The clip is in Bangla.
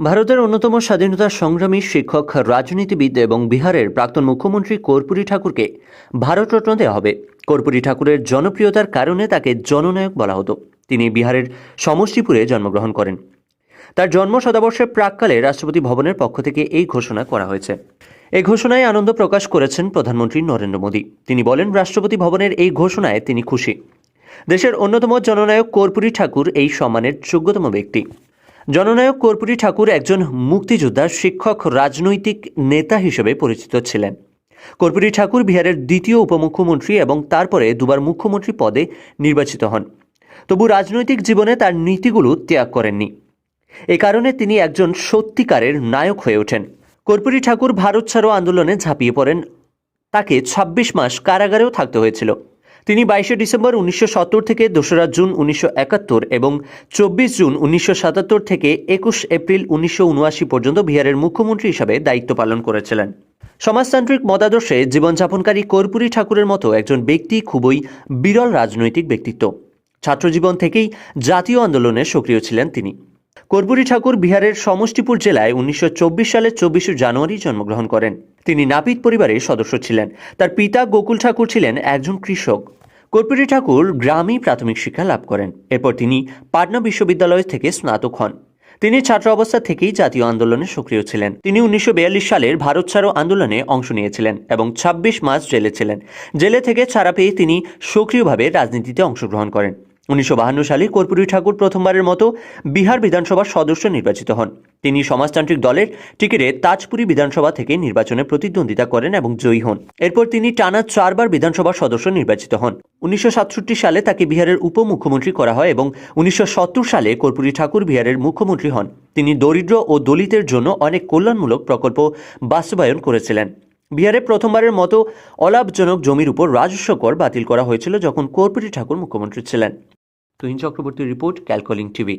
ভারতের অন্যতম স্বাধীনতা সংগ্রামী শিক্ষক, রাজনীতিবিদ এবং বিহারের প্রাক্তন মুখ্যমন্ত্রী কর্পূরী ঠাকুরকে ভারতরত্ন দেওয়া হবে। কর্পূরী ঠাকুরের জনপ্রিয়তার কারণে তাকে জননায়ক বলা হতো। তিনি বিহারের সমষ্টিপুরে জন্মগ্রহণ করেন। তার জন্ম শতাবর্ষের প্রাককালে রাষ্ট্রপতি ভবনের পক্ষ থেকে এই ঘোষণা করা হয়েছে। এই ঘোষণায় আনন্দ প্রকাশ করেছেন প্রধানমন্ত্রী নরেন্দ্র মোদী। তিনি বলেন, রাষ্ট্রপতি ভবনের এই ঘোষণায় তিনি খুশি। দেশের অন্যতম জননায়ক কর্পূরী ঠাকুর এই সম্মানের যোগ্যতম ব্যক্তি। জননায়ক কর্পূরী ঠাকুর একজন মুক্তিযোদ্ধা, শিক্ষক, রাজনৈতিক নেতা হিসেবে পরিচিত ছিলেন। কর্পূরী ঠাকুর বিহারের দ্বিতীয় উপমুখ্যমন্ত্রী এবং তারপরে দুবার মুখ্যমন্ত্রী পদে নির্বাচিত হন। তবু রাজনৈতিক জীবনে তার নীতিগুলো ত্যাগ করেননি। এ কারণে তিনি একজন সত্যিকারের নায়ক হয়ে ওঠেন। কর্পূরী ঠাকুর ভারত ছাড়ো আন্দোলনে ঝাঁপিয়ে পড়েন। তাকে ২৬ মাস কারাগারেও থাকতে হয়েছিল। তিনি বাইশে ডিসেম্বর উনিশশো সত্তর থেকে দোসরা জুন উনিশশো একাত্তর এবং চব্বিশ জুন উনিশশো সাতাত্তর থেকে একুশ এপ্রিল উনিশশো উনআশি পর্যন্ত বিহারের মুখ্যমন্ত্রী হিসাবে দায়িত্ব পালন করেছিলেন। সমাজতান্ত্রিক মতাদর্শে জীবনযাপনকারী কর্পূরী ঠাকুরের মতো একজন ব্যক্তি খুবই বিরল রাজনৈতিক ব্যক্তিত্ব। ছাত্রজীবন থেকেই জাতীয় আন্দোলনে সক্রিয় ছিলেন তিনি। কর্পূরী ঠাকুর বিহারের সমষ্টিপুর জেলায় উনিশশো চব্বিশ সালের চব্বিশে জানুয়ারি জন্মগ্রহণ করেন। তিনি নাপিত পরিবারের সদস্য ছিলেন। তার পিতা গোকুল ঠাকুর ছিলেন একজন কৃষক। কর্পূরী ঠাকুর গ্রামেই প্রাথমিক শিক্ষা লাভ করেন। এরপর তিনি পাটনা বিশ্ববিদ্যালয় থেকে স্নাতক হন। তিনি ছাত্র অবস্থা থেকেই জাতীয় আন্দোলনে সক্রিয় ছিলেন। তিনি উনিশশো বিয়াল্লিশ সালের ভারত ছাড়ো আন্দোলনে অংশ নিয়েছিলেন এবং ২৬ মাস জেলে ছিলেন। জেলে থেকে ছাড়া পেয়ে তিনি সক্রিয়ভাবে রাজনীতিতে অংশগ্রহণ করেন। উনিশশো সালে কর্পূরী ঠাকুর প্রথমবারের মতো বিহার বিধানসভার সদস্য নির্বাচিত হন। তিনি সমাজতান্ত্রিক দলের টিকিটে তাজপুরি বিধানসভা থেকে নির্বাচনে প্রতিদ্বন্দ্বিতা করেন এবং জয়ী হন। এরপর তিনি টানা চারবার বিধানসভার সদস্য নির্বাচিত হন। উনিশশো সাতষট্টি সালে তাকে বিহারের উপমুখ্যমন্ত্রী করা হয় এবং উনিশশো সত্তর সালে কর্পূরী ঠাকুর বিহারের মুখ্যমন্ত্রী হন। তিনি দরিদ্র ও দলিতের জন্য অনেক কল্যাণমূলক প্রকল্প বাস্তবায়ন করেছিলেন। বিহারে প্রথমবারের মতো অলাভজনক জমির উপর রাজস্ব কর বাতিল করা হয়েছিল যখন কর্পূরী ঠাকুর মুখ্যমন্ত্রী ছিলেন। তুহিন চক্রবর্তীর রিপোর্ট ক্যালকলিং টিভি।